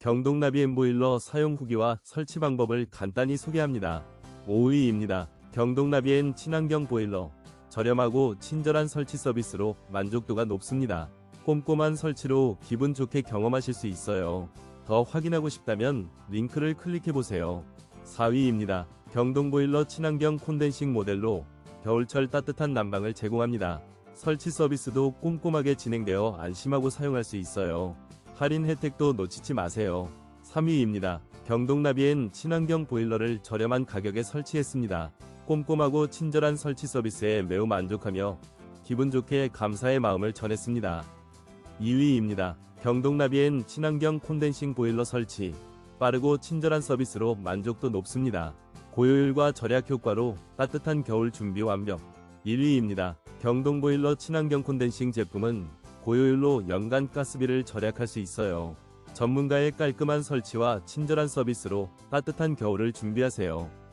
경동나비엔 보일러 사용 후기와 설치 방법을 간단히 소개합니다. 5위입니다. 경동나비엔 친환경 보일러. 저렴하고 친절한 설치 서비스로 만족도가 높습니다. 꼼꼼한 설치로 기분 좋게 경험하실 수 있어요. 더 확인하고 싶다면 링크를 클릭해보세요. 4위입니다. 경동보일러 친환경 콘덴싱 모델로 겨울철 따뜻한 난방을 제공합니다. 설치 서비스도 꼼꼼하게 진행되어 안심하고 사용할 수 있어요. 할인 혜택도 놓치지 마세요. 3위입니다. 경동나비엔 친환경 보일러를 저렴한 가격에 설치했습니다. 꼼꼼하고 친절한 설치 서비스에 매우 만족하며 기분 좋게 감사의 마음을 전했습니다. 2위입니다. 경동나비엔 친환경 콘덴싱 보일러 설치. 빠르고 친절한 서비스로 만족도 높습니다. 고효율과 절약 효과로 따뜻한 겨울 준비 완벽. 1위입니다. 경동 보일러 친환경 콘덴싱 제품은 고효율로 연간 가스비를 절약할 수 있어요. 전문가의 깔끔한 설치와 친절한 서비스로 따뜻한 겨울을 준비하세요.